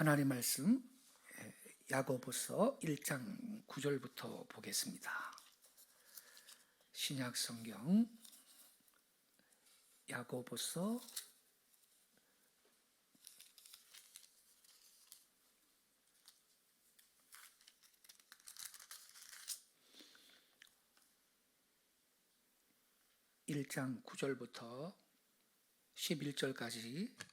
하나님 말씀 예, 야고보서 1장 9절부터 보겠습니다. 신약 성경 야고보서 일장 9절부터 11절까지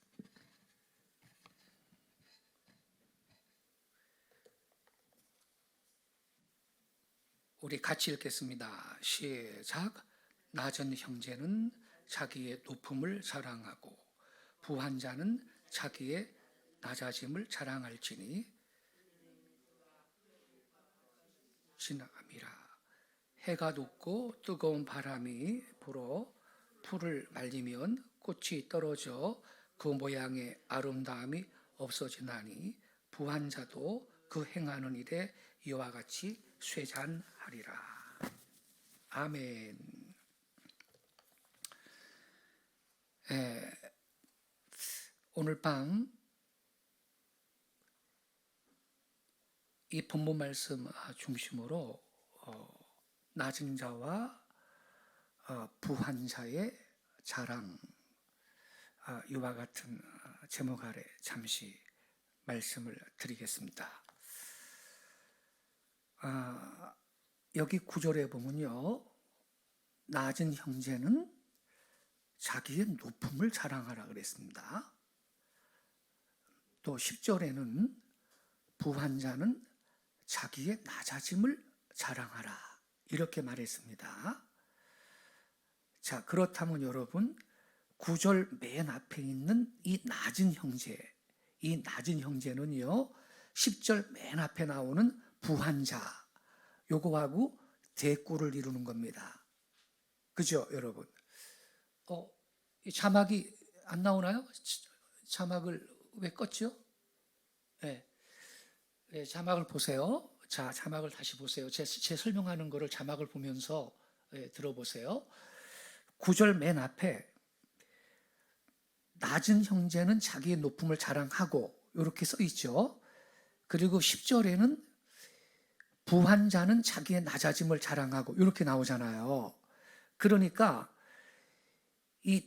우리 같이 읽겠습니다. 시작. 낮은 형제는 자기의 높음을 자랑하고 부한 자는 자기의 낮아짐을 자랑할지니 지나감이라. 해가 높고 뜨거운 바람이 불어 풀을 말리면 꽃이 떨어져 그 모양의 아름다움이 없어지나니 부한 자도 그 행하는 일에 이와 같이 쇠잔 하리라. 아멘. 에, 오늘 밤 이 본문 말씀 중심으로 어, 낮은 자와 어, 부한 자의 자랑 아, 이와 같은 어, 제목 아래 잠시 말씀을 드리겠습니다. 아, 여기 구절에 보면요. 낮은 형제는 자기의 높음을 자랑하라 그랬습니다. 또 10절에는 부한 자는 자기의 낮아짐을 자랑하라. 이렇게 말했습니다. 자, 그렇다면 여러분, 구절 맨 앞에 있는 이 낮은 형제, 이 낮은 형제는요, 10절 맨 앞에 나오는 부한 자, 요거하고 대꾸를 이루는 겁니다. 그죠, 여러분? 어, 이 자막이 안 나오나요? 자막을 왜 껐죠? 네. 네, 자막을 보세요. 자, 자막을 다시 보세요. 제, 제 설명하는 거를 자막을 보면서 네, 들어보세요. 구절 맨 앞에 낮은 형제는 자기의 높음을 자랑하고 이렇게 써 있죠. 그리고 10절에는 부한 자는 자기의 낮아짐을 자랑하고 이렇게 나오잖아요. 그러니까 이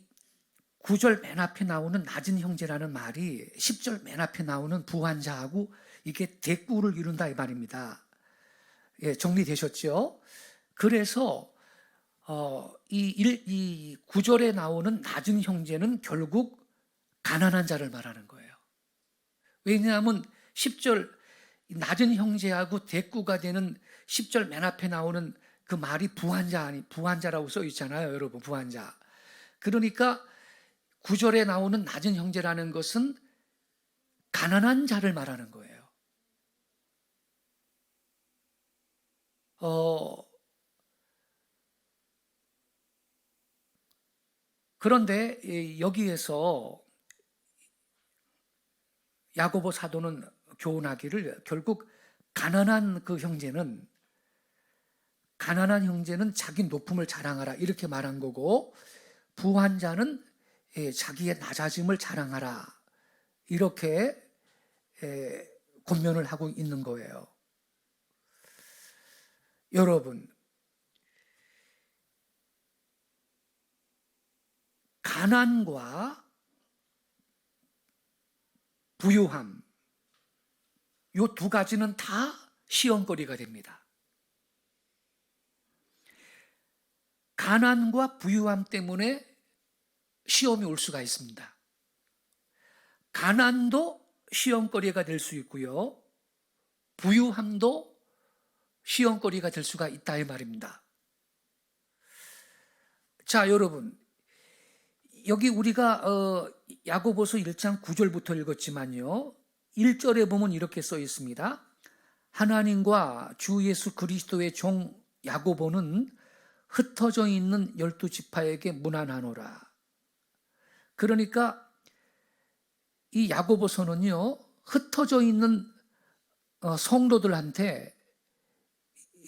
9절 맨 앞에 나오는 낮은 형제라는 말이 10절 맨 앞에 나오는 부한 자하고 이게 대꾸를 이룬다 이 말입니다. 예, 정리되셨죠? 그래서 어, 이, 일, 이 9절에 나오는 낮은 형제는 결국 가난한 자를 말하는 거예요. 왜냐하면 10절 낮은 형제하고 대꾸가 되는 10절 맨 앞에 나오는 그 말이 부한자 아니 부한자라고 써 있잖아요, 여러분 부한자. 그러니까 9절에 나오는 낮은 형제라는 것은 가난한 자를 말하는 거예요. 어, 그런데 여기에서 야고보 사도는 교훈하기를 결국 가난한 그 형제는 가난한 형제는 자기 높음을 자랑하라 이렇게 말한 거고 부한 자는 예, 자기의 낮아짐을 자랑하라 이렇게 예, 권면을 하고 있는 거예요. 여러분 가난과 부유함 이두 가지는 다 시험거리가 됩니다. 가난과 부유함 때문에 시험이 올 수가 있습니다. 가난도 시험거리가 될 수 있고요. 부유함도 시험거리가 될 수가 있다 이 말입니다. 자, 여러분. 여기 우리가 어, 야고보서 1장 9절부터 읽었지만요. 1절에 보면 이렇게 써 있습니다. 하나님과 주 예수 그리스도의 종 야고보는 흩어져 있는 열두 지파에게 문안하노라. 그러니까 이 야고보서는요 흩어져 있는 어, 성도들한테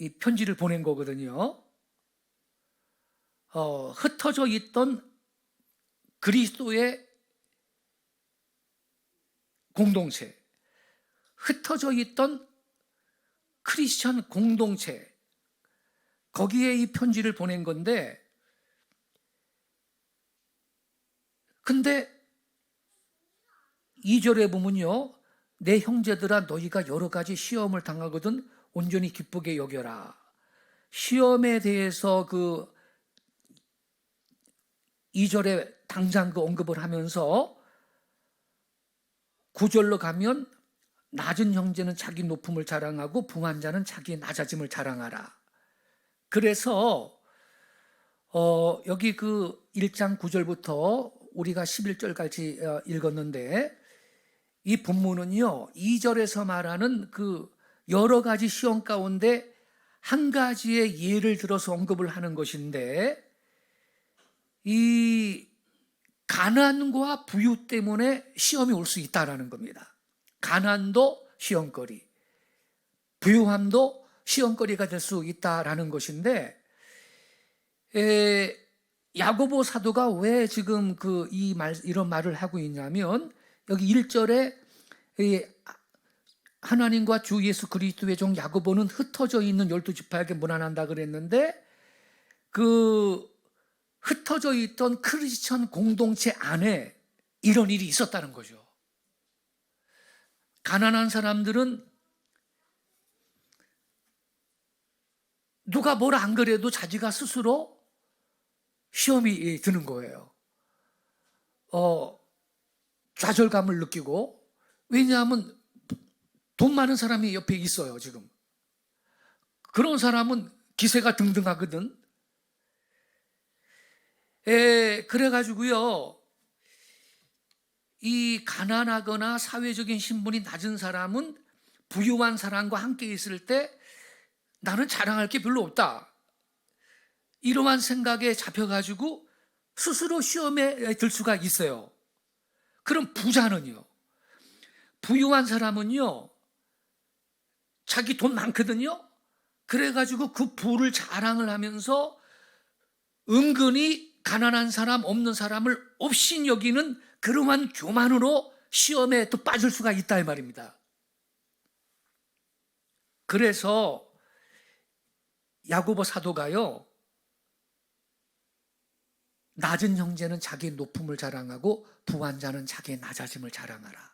이 편지를 보낸 거거든요. 어, 흩어져 있던 그리스도의 공동체, 흩어져 있던 크리스천 공동체 거기에 이 편지를 보낸 건데 근데 2절에 보면요. 내 형제들아 너희가 여러 가지 시험을 당하거든 온전히 기쁘게 여겨라. 시험에 대해서 그 2절에 당장 그 언급을 하면서 9절로 가면 낮은 형제는 자기 높음을 자랑하고 부한 자는 자기 낮아짐을 자랑하라. 그래서 어, 여기 그 1장 9절부터 우리가 11절까지 어, 읽었는데 이 본문은요, 2절에서 말하는 그 여러 가지 시험 가운데 한 가지의 예를 들어서 언급을 하는 것인데 이 가난과 부유 때문에 시험이 올 수 있다라는 겁니다. 가난도 시험거리, 부유함도 시험거리가 될 수 있다라는 것인데 에, 야고보 사도가 왜 지금 그 이 말 이런 말을 하고 있냐면 여기 1절에 이 하나님과 주 예수 그리스도의 종 야고보는 흩어져 있는 열두 지파에게 문안한다 그랬는데 그 흩어져 있던 크리스천 공동체 안에 이런 일이 있었다는 거죠. 가난한 사람들은 누가 뭐라 안 그래도 자기가 스스로 시험이 드는 거예요. 어, 좌절감을 느끼고, 왜냐하면 돈 많은 사람이 옆에 있어요, 지금. 그런 사람은 기세가 등등하거든. 에, 그래가지고요, 이 가난하거나 사회적인 신분이 낮은 사람은 부유한 사람과 함께 있을 때 나는 자랑할 게 별로 없다. 이러한 생각에 잡혀가지고 스스로 시험에 들 수가 있어요. 그럼 부자는요. 부유한 사람은요. 자기 돈 많거든요. 그래가지고 그 부를 자랑을 하면서 은근히 가난한 사람, 없는 사람을 없인 여기는 그러한 교만으로 시험에 또 빠질 수가 있다 이 말입니다. 그래서 야고보 사도가요. 낮은 형제는 자기 높음을 자랑하고 부한 자는 자기의 낮아짐을 자랑하라.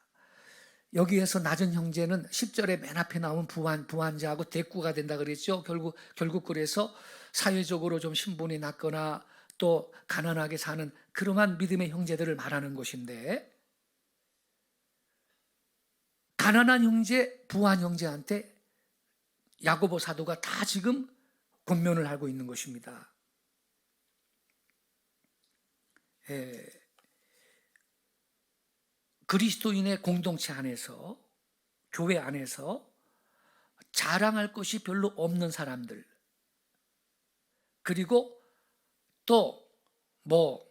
여기에서 낮은 형제는 10절에 맨 앞에 나온 부한 부한자하고 대꾸가 된다 그랬죠. 결국 결국 그래서 사회적으로 좀 신분이 낮거나 또 가난하게 사는 그러한 믿음의 형제들을 말하는 것인데 가난한 형제, 부한 형제한테 야고보 사도가 다 지금 권면을 하고 있는 것입니다. 예, 그리스도인의 공동체 안에서 교회 안에서 자랑할 것이 별로 없는 사람들 그리고 또 뭐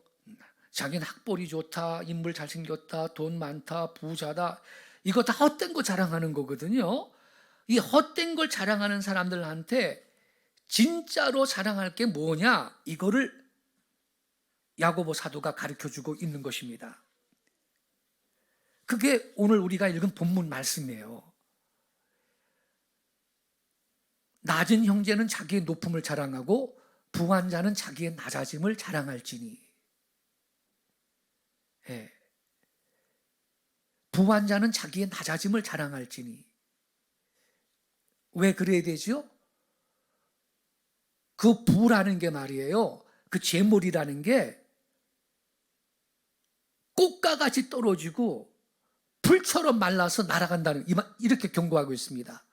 자기는 학벌이 좋다, 인물 잘생겼다, 돈 많다, 부자다 이거 다 헛된 거 자랑하는 거거든요. 이 헛된 걸 자랑하는 사람들한테 진짜로 자랑할 게 뭐냐? 이거를 야고보 사도가 가르쳐 주고 있는 것입니다. 그게 오늘 우리가 읽은 본문 말씀이에요. 낮은 형제는 자기의 높음을 자랑하고 부한 자는 자기의 낮아짐을 자랑할지니. 예. 부한 자는 자기의 낮아짐을 자랑할지니. 왜 그래야 되죠? 그 부라는 게 말이에요. 그 재물이라는 게 꽃과 같이 떨어지고 불처럼 말라서 날아간다는 이렇게 경고하고 있습니다.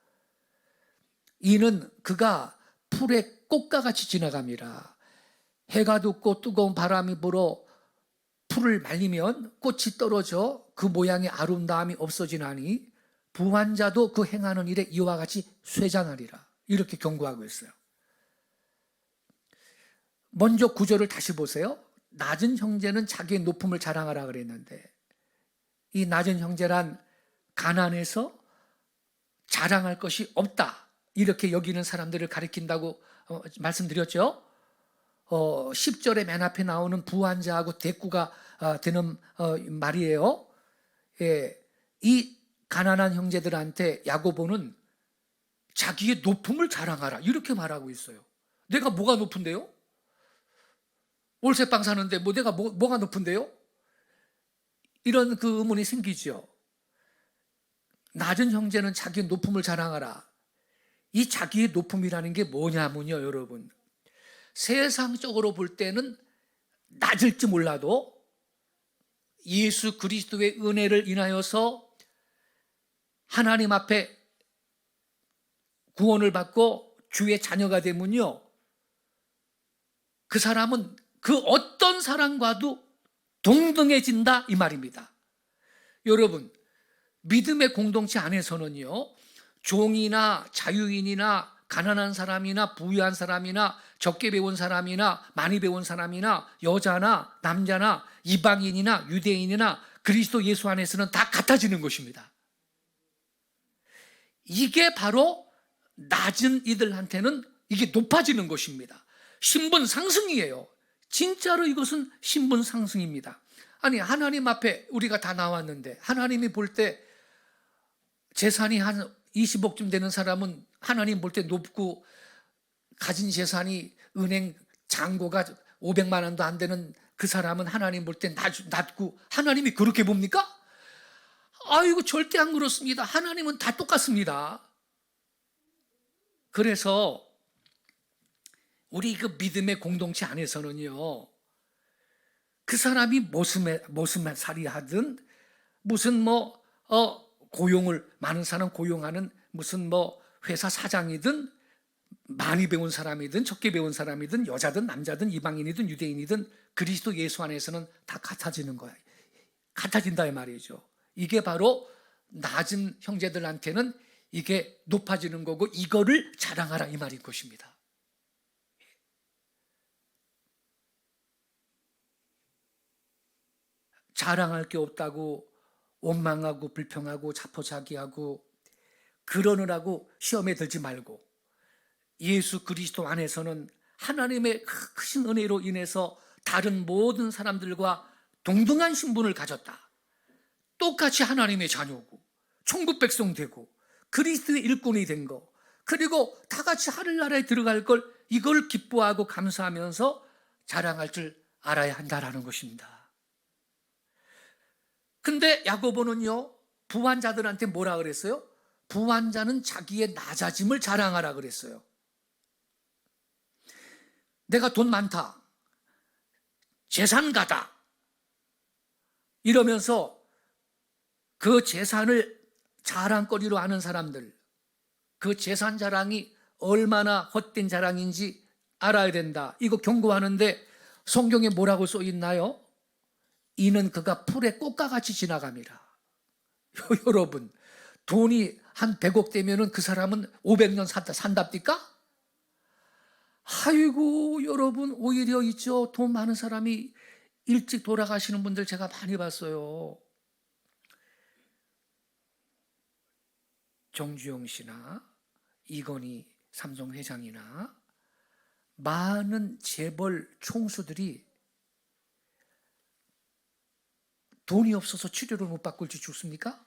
이는 그가 풀의 꽃과 같이 지나갑니다. 해가 돋고 뜨거운 바람이 불어 풀을 말리면 꽃이 떨어져 그 모양의 아름다움이 없어지나니 부한 자도 그 행하는 일에 이와 같이 쇠잔하리라. 이렇게 경고하고 있어요. 먼저 구절을 다시 보세요. 낮은 형제는 자기의 높음을 자랑하라 그랬는데 이 낮은 형제란 가난해서 자랑할 것이 없다. 이렇게 여기는 사람들을 가리킨다고 어, 말씀드렸죠. 어, 10절에 맨 앞에 나오는 부한 자하고 대꾸가 어, 되는 어, 말이에요. 예, 이 가난한 형제들한테 야고보는 자기의 높음을 자랑하라 이렇게 말하고 있어요. 내가 뭐가 높은데요? 월세방 사는데 뭐 내가 뭐, 뭐가 높은데요? 이런 그 의문이 생기죠. 낮은 형제는 자기의 높음을 자랑하라. 이 자기의 높음이라는 게 뭐냐면요, 여러분. 세상적으로 볼 때는 낮을지 몰라도 예수 그리스도의 은혜를 인하여서 하나님 앞에 구원을 받고 주의 자녀가 되면요. 그 사람은 그 어떤 사람과도 동등해진다 이 말입니다. 여러분, 믿음의 공동체 안에서는요. 종이나 자유인이나 가난한 사람이나 부유한 사람이나 적게 배운 사람이나 많이 배운 사람이나 여자나 남자나 이방인이나 유대인이나 그리스도 예수 안에서는 다 같아지는 것입니다. 이게 바로 낮은 이들한테는 이게 높아지는 것입니다. 신분 상승이에요. 진짜로 이것은 신분 상승입니다. 아니, 하나님 앞에 우리가 다 나왔는데, 하나님이 볼 때 재산이 한 20억쯤 되는 사람은 하나님 볼 때 높고, 가진 재산이 은행 잔고가 500만 원도 안 되는 그 사람은 하나님 볼 때 낮고, 하나님이 그렇게 봅니까? 아이고, 절대 안 그렇습니다. 하나님은 다 똑같습니다. 그래서 우리 그 믿음의 공동체 안에서는요, 그 사람이 무슨, 무슨 살이 하든, 무슨 뭐, 어, 고용을, 많은 사람 고용하는 무슨 뭐 회사 사장이든, 많이 배운 사람이든, 적게 배운 사람이든, 여자든, 남자든, 이방인이든, 유대인이든, 그리스도 예수 안에서는 다 같아지는 거야. 같아진다 이 말이죠. 이게 바로 낮은 형제들한테는 이게 높아지는 거고, 이거를 자랑하라 이 말인 것입니다. 자랑할 게 없다고 원망하고 불평하고 자포자기하고 그러느라고 시험에 들지 말고 예수 그리스도 안에서는 하나님의 크신 은혜로 인해서 다른 모든 사람들과 동등한 신분을 가졌다. 똑같이 하나님의 자녀고 천국 백성 되고 그리스도의 일꾼이 된 거. 그리고 다 같이 하늘나라에 들어갈 걸 이걸 기뻐하고 감사하면서 자랑할 줄 알아야 한다라는 것입니다. 근데 야고보는요, 부한 자들한테 뭐라 그랬어요? 부한 자는 자기의 낮아짐을 자랑하라 그랬어요. 내가 돈 많다. 재산가다. 이러면서 그 재산을 자랑거리로 하는 사람들, 그 재산 자랑이 얼마나 헛된 자랑인지 알아야 된다. 이거 경고하는데 성경에 뭐라고 써 있나요? 이는 그가 풀의 꽃과 같이 지나갑니다. 여러분, 돈이 한 100억 되면은 그 사람은 500년 산다, 산답니까? 아이고, 여러분, 오히려 있죠. 돈 많은 사람이 일찍 돌아가시는 분들 제가 많이 봤어요. 정주영 씨나 이건희 삼성 회장이나 많은 재벌 총수들이 돈이 없어서 치료를 못 일찍 죽습니까?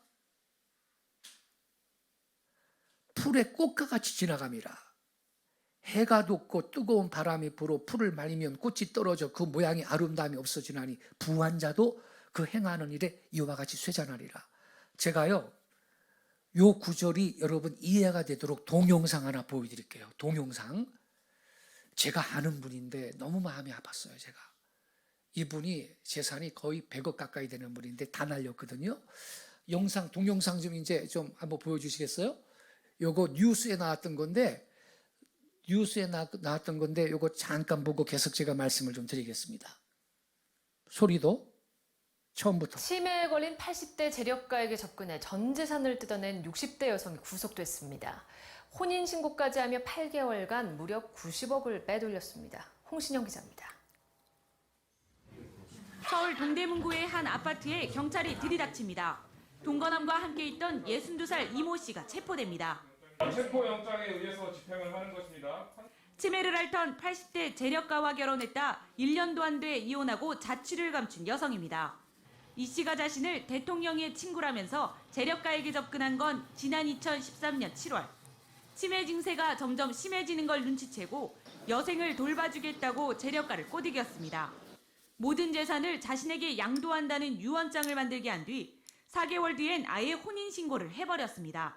풀의 꽃과 같이 지나갑니다. 해가 돋고 뜨거운 바람이 불어 풀을 말리면 꽃이 떨어져 그 모양이 아름다움이 없어지나니 부한 자도 그 행하는 일에 이와 같이 쇠잔하리라. 제가요, 요 구절이 여러분 이해가 되도록 동영상 하나 보여드릴게요. 동영상. 제가 아는 분인데 너무 마음이 아팠어요, 제가. 이분이 재산이 거의 100억 가까이 되는 분인데 다 날렸거든요. 영상, 동영상 좀 이제 좀 한번 보여주시겠어요? 요거 뉴스에 나왔던 건데, 뉴스에 나, 나왔던 건데, 요거 잠깐 보고 계속 제가 말씀을 좀 드리겠습니다. 소리도 처음부터. 치매에 걸린 80대 재력가에게 접근해 전 재산을 뜯어낸 60대 여성이 구속됐습니다. 혼인신고까지 하며 8개월간 무려 90억을 빼돌렸습니다. 홍신영 기자입니다. 서울 동대문구의 한 아파트에 경찰이 들이닥칩니다. 동거남과 함께 있던 62살 이모 씨가 체포됩니다. 체포 영장에 의해서 집행을 하는 것입니다. 치매를 앓던 80대 재력가와 결혼했다 1년도 안 돼 이혼하고 자취를 감춘 여성입니다. 이 씨가 자신을 대통령의 친구라면서 재력가에게 접근한 건 지난 2013년 7월. 치매 증세가 점점 심해지는 걸 눈치채고 여생을 돌봐주겠다고 재력가를 꼬드겼습니다. 모든 재산을 자신에게 양도한다는 유언장을 만들게 한 뒤 4개월 뒤엔 아예 혼인신고를 해버렸습니다.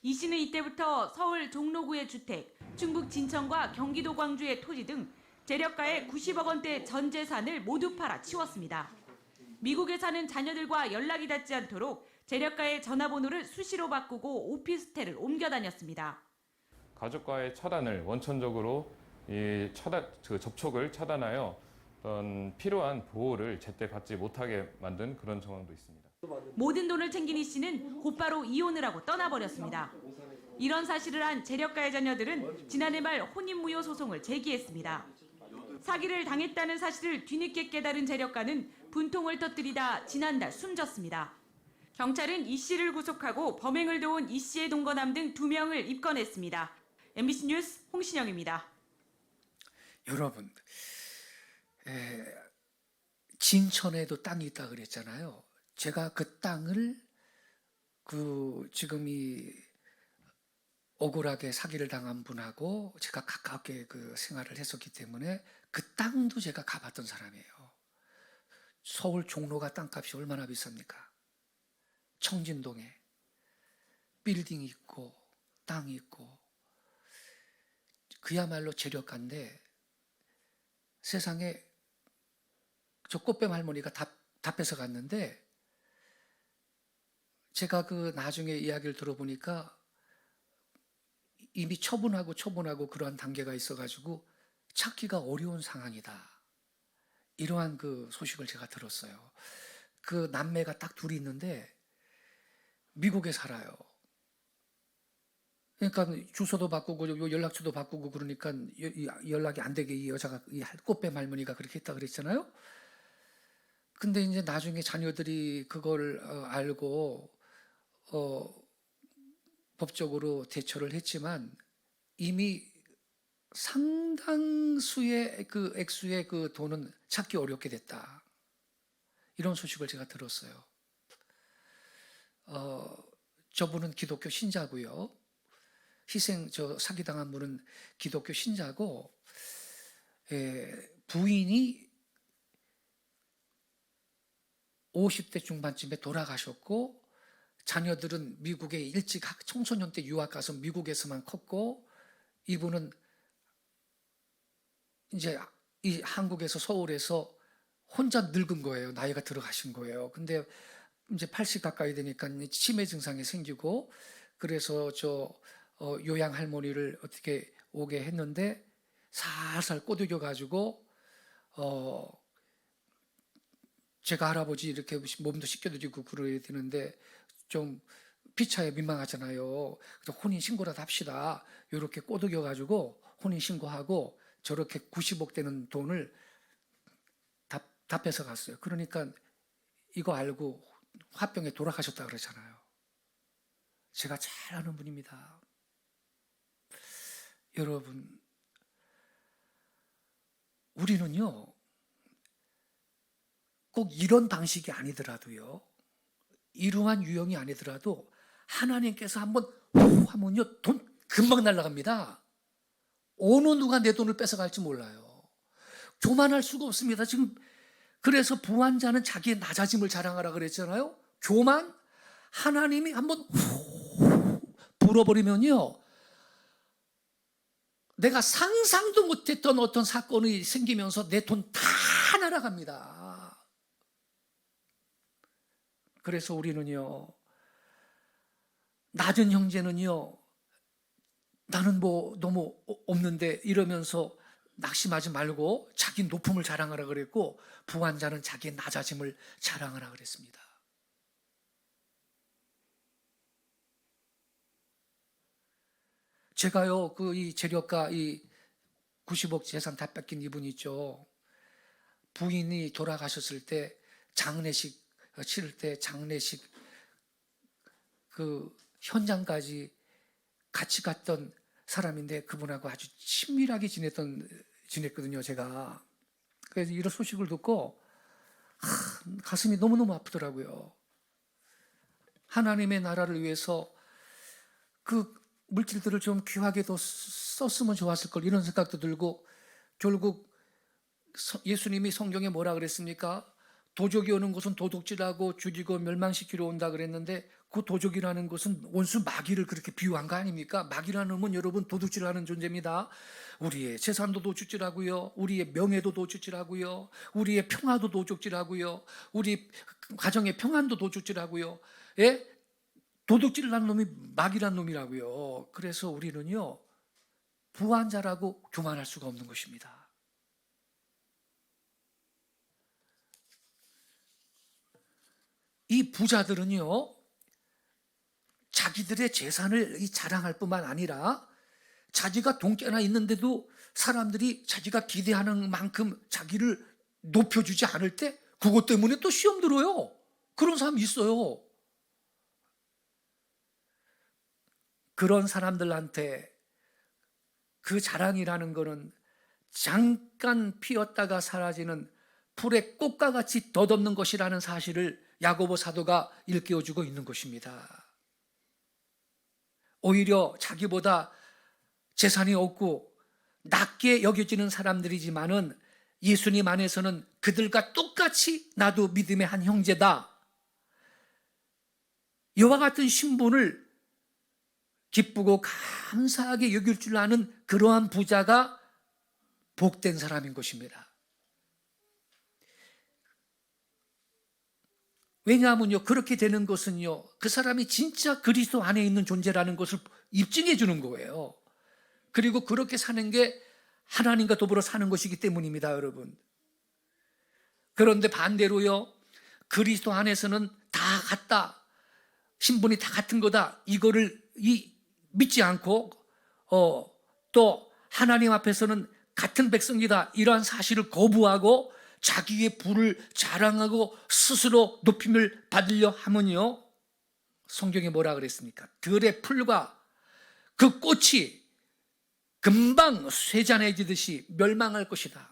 이 씨는 이때부터 서울 종로구의 주택, 충북 진천과 경기도 광주의 토지 등 재력가의 90억 원대 전 재산을 모두 팔아 치웠습니다. 미국에 사는 자녀들과 연락이 닿지 않도록 재력가의 전화번호를 수시로 바꾸고 오피스텔을 옮겨 다녔습니다. 가족과의 차단을 원천적으로 이 차단 그 접촉을 차단하여 어떤 필요한 보호를 제때 받지 못하게 만든 그런 정황도 있습니다. 모든 돈을 챙긴 이 씨는 곧바로 이혼을 하고 떠나버렸습니다. 이런 사실을 한 재력가의 자녀들은 지난해 말 혼인무효 소송을 제기했습니다. 사기를 당했다는 사실을 뒤늦게 깨달은 재력가는 분통을 터뜨리다 지난달 숨졌습니다. 경찰은 이 씨를 구속하고 범행을 도운 이 씨의 동거남 등 두 명을 입건했습니다. MBC 뉴스 홍신영입니다. 여러분, 에, 진천에도 땅이 있다 그랬잖아요. 제가 그 땅을 그 지금 이 억울하게 사기를 당한 분하고 제가 가깝게 그 생활을 했었기 때문에 그 땅도 제가 가봤던 사람이에요. 서울 종로가 땅값이 얼마나 비쌉니까? 청진동에 빌딩이 있고 땅이 있고 그야말로 재력가인데 세상에 저 꽃뱀 할머니가 다, 다 뺏어갔는데 제가 그 나중에 이야기를 들어보니까 이미 처분하고 처분하고 그러한 단계가 있어가지고 찾기가 어려운 상황이다. 이러한 그 소식을 제가 들었어요. 그 남매가 딱 둘이 있는데 미국에 살아요. 그러니까 주소도 바꾸고 요 연락처도 바꾸고 그러니까 연락이 안 되게 이 여자가 이 꽃뱀 할머니가 그렇게 했다 그랬잖아요. 근데 이제 나중에 자녀들이 그걸 어, 알고 어, 법적으로 대처를 했지만 이미 상당수의 그 액수의 그 돈은 찾기 어렵게 됐다. 이런 소식을 제가 들었어요. 어, 저분은 기독교 신자고요. 희생 저 사기당한 분은 기독교 신자고 에, 부인이 50대 중반쯤에 돌아가셨고 자녀들은 미국에 일찍 학- 청소년 때 유학 가서 미국에서만 컸고 이분은 이제 이 한국에서 서울에서 혼자 늙은 거예요. 나이가 들어가신 거예요. 근데 이제 80 가까이 되니까 치매 증상이 생기고 그래서 저 어, 요양 할머니를 어떻게 오게 했는데 살살 꼬드겨 가지고 어 제가 할아버지 이렇게 몸도 씻겨드리고 그래야 되는데 좀 피차에 민망하잖아요. 그래서 혼인 신고라도 합시다. 이렇게 꼬드겨 가지고 혼인 신고하고 저렇게 90억 되는 돈을 다, 다 뺏어 갔어요. 그러니까 이거 알고 화병에 돌아가셨다 그러잖아요. 제가 잘 아는 분입니다. 여러분, 우리는요, 꼭 이런 방식이 아니더라도요, 이러한 유형이 아니더라도 하나님께서 한번 후 하면요, 돈 금방 날아갑니다. 어느 누가 내 돈을 뺏어갈지 몰라요. 교만할 수가 없습니다. 지금 그래서 부한 자는 자기의 낮아짐을 자랑하라 그랬잖아요. 교만 하나님이 한번 후 불어버리면요. 내가 상상도 못했던 어떤 사건이 생기면서 내 돈 다 날아갑니다. 그래서 우리는요, 낮은 형제는요, 나는 뭐 너무 없는데 이러면서 낙심하지 말고 자기 높음을 자랑하라 그랬고 부한 자는 자기의 낮아짐을 자랑하라 그랬습니다. 제가요 그 이 재력가 이 90억 재산 다 뺏긴 이분 있죠. 부인이 돌아가셨을 때 장례식 치를 때 장례식 그 현장까지 같이 갔던 사람인데 그분하고 아주 친밀하게 지냈던 지냈거든요 제가 그래서 이런 소식을 듣고 아, 참 가슴이 너무너무 아프더라고요. 하나님의 나라를 위해서 그 물질들을 좀 귀하게 더 썼으면 좋았을 걸 이런 생각도 들고 결국 서- 예수님이 성경에 뭐라 그랬습니까? 도적이 오는 것은 도둑질하고 죽이고 멸망시키러 온다 그랬는데 그 도적이라는 것은 원수 마귀를 그렇게 비유한 거 아닙니까? 마귀라는 놈은 여러분 도둑질하는 존재입니다. 우리의 재산도 도둑질하고요. 우리의 명예도 도둑질하고요. 우리의 평화도 도둑질하고요. 우리 가정의 평안도 도둑질하고요. 예? 도둑질하는 놈이 마귀란 놈이라고요. 그래서 우리는요. 부한 자라고 교만할 수가 없는 것입니다. 이 부자들은요, 자기들의 재산을 이 자랑할 뿐만 아니라 자기가 돈깨나 있는데도 사람들이 자기가 기대하는 만큼 자기를 높여주지 않을 때 그것 때문에 또 시험 들어요. 그런 사람 있어요. 그런 사람들한테 그 자랑이라는 거는 잠깐 피었다가 사라지는 풀의 꽃과 같이 덧없는 것이라는 사실을 야고보 사도가 일깨워주고 있는 것입니다. 오히려 자기보다 재산이 없고 낮게 여겨지는 사람들이지만은 예수님 안에서는 그들과 똑같이 나도 믿음의 한 형제다. 이와 같은 신분을 기쁘고 감사하게 여길 줄 아는 그러한 부자가 복된 사람인 것입니다. 왜냐하면요, 그렇게 되는 것은요, 그 사람이 진짜 그리스도 안에 있는 존재라는 것을 입증해 주는 거예요. 그리고 그렇게 사는 게 하나님과 더불어 사는 것이기 때문입니다, 여러분. 그런데 반대로요, 그리스도 안에서는 다 같다. 신분이 다 같은 거다. 이거를 이, 믿지 않고, 어, 또 하나님 앞에서는 같은 백성이다. 이러한 사실을 거부하고 자기의 부를 자랑하고 스스로 높임을 받으려 하면요. 성경에 뭐라 그랬습니까? 들의 풀과 그 꽃이 금방 쇠잔해지듯이 멸망할 것이다.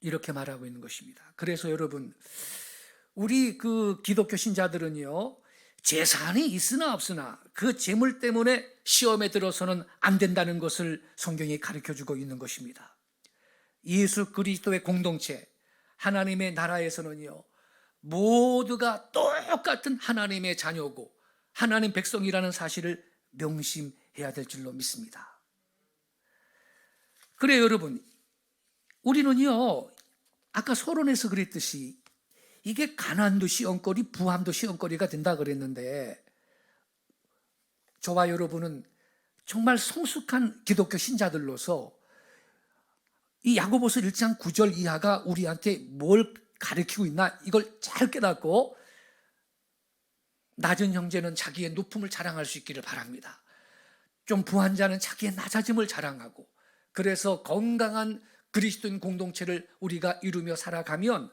이렇게 말하고 있는 것입니다. 그래서 여러분, 우리 그 기독교 신자들은요, 재산이 있으나 없으나 그 재물 때문에 시험에 들어서는 안 된다는 것을 성경이 가르쳐 주고 있는 것입니다. 예수 그리스도의 공동체, 하나님의 나라에서는요, 모두가 똑같은 하나님의 자녀고 하나님 백성이라는 사실을 명심해야 될 줄로 믿습니다. 그래요, 여러분. 우리는요, 아까 서론에서 그랬듯이 이게 가난도 시험거리, 부함도 시험거리가 된다 그랬는데 저와 여러분은 정말 성숙한 기독교 신자들로서 이 야고보서 1장 9절 이하가 우리한테 뭘 가르치고 있나 이걸 잘 깨닫고 낮은 형제는 자기의 높음을 자랑할 수 있기를 바랍니다. 좀 부한 자는 자기의 낮아짐을 자랑하고 그래서 건강한 그리스도인 공동체를 우리가 이루며 살아가면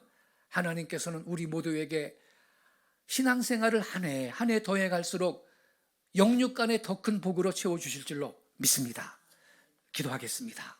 하나님께서는 우리 모두에게 신앙생활을 한 해 한 해 더해 갈수록 영육 간의 더 큰 복으로 채워 주실 줄로 믿습니다. 기도하겠습니다.